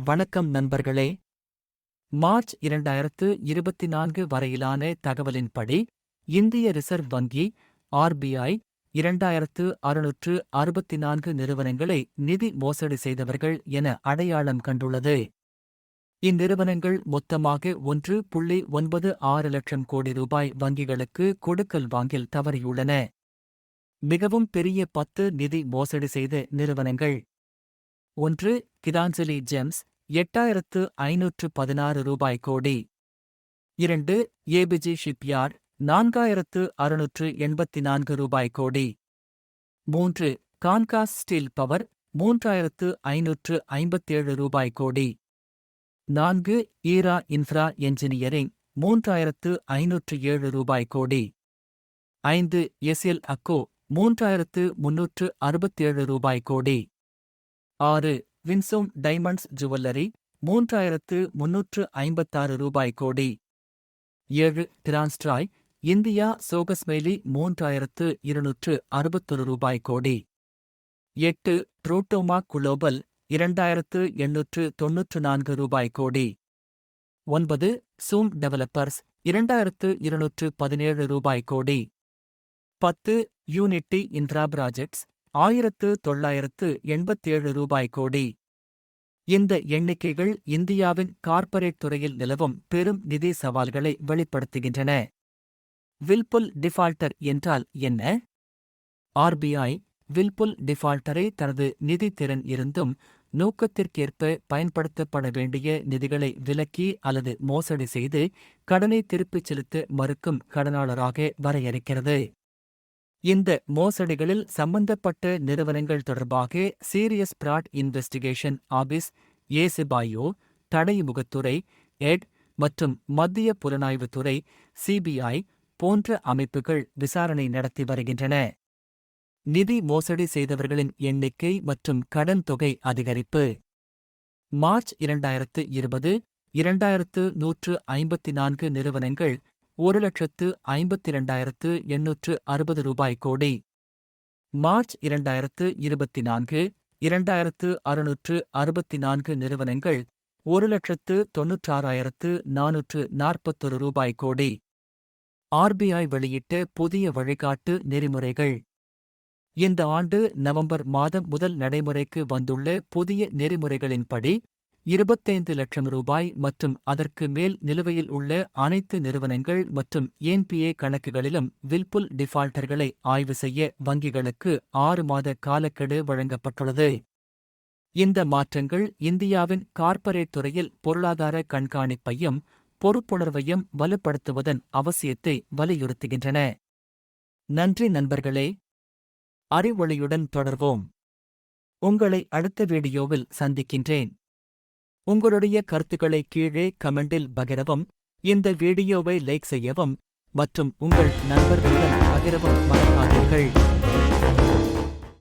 வணக்கம் நண்பர்களே. மார்ச் இரண்டாயிரத்து இருபத்தி நான்கு வரையிலான தகவலின்படி இந்திய ரிசர்வ் வங்கி ஆர்பிஐ இரண்டாயிரத்து அறுநூற்று அறுபத்தி நான்கு நிறுவனங்களை நிதி மோசடி செய்தவர்கள் என அடையாளம் கண்டுள்ளது. இந்நிறுவனங்கள் மொத்தமாக ஒன்று புள்ளி ஒன்பது ஆறு லட்சம் கோடி ரூபாய் வங்கிகளுக்கு கொடுக்கல் வாங்கில் தவறியுள்ளன. மிகவும் பெரிய பத்து நிதி மோசடி செய்த நிறுவனங்கள். ஒன்று கிதாஞ்சலி ஜெம்ஸ் எட்டாயிரத்து ஐநூற்று பதினாறு ரூபாய் கோடி இரண்டு ஏபிஜி ஷிப்யார்ட் நான்காயிரத்து அறுநூற்று எண்பத்தி நான்கு ரூபாய் கோடி மூன்று கான்காஸ் ஸ்டீல் பவர் மூன்றாயிரத்து ஐநூற்று ஐம்பத்தேழு ரூபாய் கோடி நான்கு ஈரா இன்ஃப்ரா என்ஜினியரிங் மூன்றாயிரத்து ஐநூற்று ஏழு ரூபாய் கோடி ஐந்து எஸ்எல் அக்கோ மூன்றாயிரத்து முன்னூற்று அறுபத்தேழு ரூபாய் கோடி ஆறு வின்சோம் டைமண்ட்ஸ் ஜுவல்லரி மூன்றாயிரத்து முன்னூற்று ஐம்பத்தாறு ரூபாய் கோடி. ஏழு டிரான்ஸ்ட்ராய் இந்தியா சோகஸ்மெய்லி மூன்றாயிரத்து இருநூற்று அறுபத்தொரு ரூபாய் கோடி. எட்டு ட்ரோட்டோமா குளோபல் இரண்டாயிரத்து எண்ணூற்று தொன்னூற்று நான்கு ரூபாய் கோடி. ஒன்பது சூம் டெவலப்பர்ஸ் இரண்டாயிரத்து இருநூற்று பதினேழு ரூபாய் கோடி. பத்து யூனிட்டி இன்ட்ரா ப்ராஜெக்ட்ஸ் ஆயிரத்து தொள்ளாயிரத்து எண்பத்தேழு ரூபாய் கோடி. இந்த எண்ணிக்கைகள் இந்தியாவின் கார்ப்பரேட் துறையில் நிலவும் பெரும் நிதி சவால்களை வெளிப்படுத்துகின்றன. வில்புல் டிஃபால்டர் என்றால் என்ன? ஆர்பிஐ வில்புல் டிஃபால்டரை தனது நிதித்திறன் இருந்தும் நோக்கத்திற்கேற்ப பயன்படுத்தப்பட வேண்டிய நிதிகளை விலக்கி அல்லது மோசடி செய்து கடனை திருப்பிச் செலுத்த மறுக்கும் கடனாளராக வரையறுக்கிறது. இந்த மோசடிகளில் சம்பந்தப்பட்ட நிறுவனங்கள் தொடர்பாக சீரியஸ் பிராட் இன்வெஸ்டிகேஷன் ஆபீஸ் ஏசிபாயோ தடைமுகத்துறை எட் மற்றும் மத்திய புலனாய்வுத்துறை சிபிஐ போன்ற அமைப்புகள் விசாரணை நடத்தி வருகின்றன. நிதி மோசடி செய்தவர்களின் எண்ணிக்கை மற்றும் கடன் தொகை அதிகரிப்பு. மார்ச் இரண்டாயிரத்து இருபது இரண்டாயிரத்து நூற்று ஐம்பத்தி நான்கு நிறுவனங்கள் ஒரு லட்சத்து ஐம்பத்தி இரண்டாயிரத்து எண்ணூற்று அறுபது ரூபாய் கோடி. மார்ச் இரண்டாயிரத்து இருபத்தி நான்கு இரண்டாயிரத்து அறுநூற்று அறுபத்தி நான்கு நிறுவனங்கள் ஒரு லட்சத்து தொன்னூற்றாறாயிரத்து நானூற்று நாற்பத்தொரு ரூபாய் கோடி. ஆர்பிஐ வெளியிட்ட புதிய வழிகாட்டு நெறிமுறைகள். இந்த ஆண்டு நவம்பர் மாதம் முதல் நடைமுறைக்கு வந்துள்ள புதிய நெறிமுறைகளின்படி இருபத்தைந்து லட்சம் ரூபாய் மற்றும் அதற்கு மேல் நிலுவையில் உள்ள அனைத்து நிறுவனங்கள் மற்றும் என்பிஏ கணக்குகளிலும் வில்புல் டிஃபால்டர்களை ஆய்வு செய்ய வங்கிகளுக்கு ஆறு மாத காலக்கெடு வழங்கப்பட்டுள்ளது. இந்த மாற்றங்கள் இந்தியாவின் கார்ப்பரேட் துறையில் பொருளாதார கண்காணிப்பையும் பொறுப்புணர்வையும் வலுப்படுத்துவதன் அவசியத்தை வலியுறுத்துகின்றன. நன்றி நண்பர்களே. அறிவொளியுடன் தொடர்வோம். உங்களை அடுத்த வீடியோவில் சந்திக்கின்றேன். உங்களுடைய கருத்துக்களை கீழே கமெண்டில் பகிரவும் இந்த வீடியோவை லைக் செய்யவும் மற்றும் உங்கள் நண்பர்களுடன் பகிரவும் மறக்காதீர்கள்.